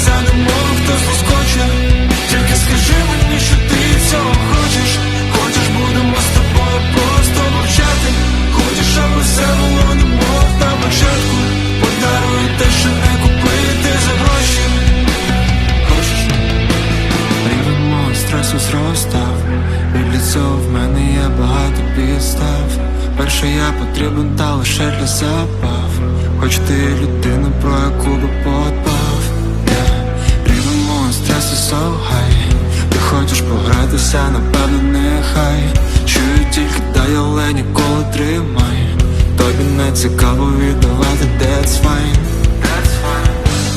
серця, немов хто заскоче, тільки скажи мені, що ти цього хочеш, хочеш, будемо з тобою просто мовчати, хочеш, аби все було, немов на початку, подаруй те, що не купити за гроші. Хочеш, рівень мого стресу зростав, від ліцо в мене є багато підстав. Перше я потрібен, та лише для забав, хоч ти людина, про яку би погратися, напевно, нехай. Чую тільки дай, але ніколи тримай Тобі не цікаво віддавати, that's fine.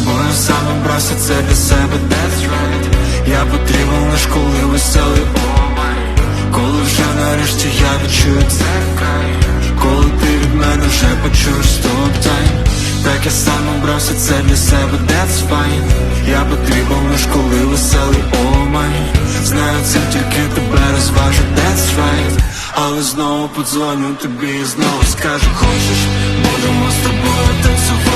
Бо я сам обрався це для себе, that's right. Я потрібен лиш коли веселий, oh my Коли вже нарешті я відчую це край. Коли ти від мене вже почуєш стоп тайм. Так я сам обрався це для себе, that's fine. Я потрібен лиш коли веселий, oh Але знову подзвоню тобі знову скажу Хочеш, будемо з тобою танцювати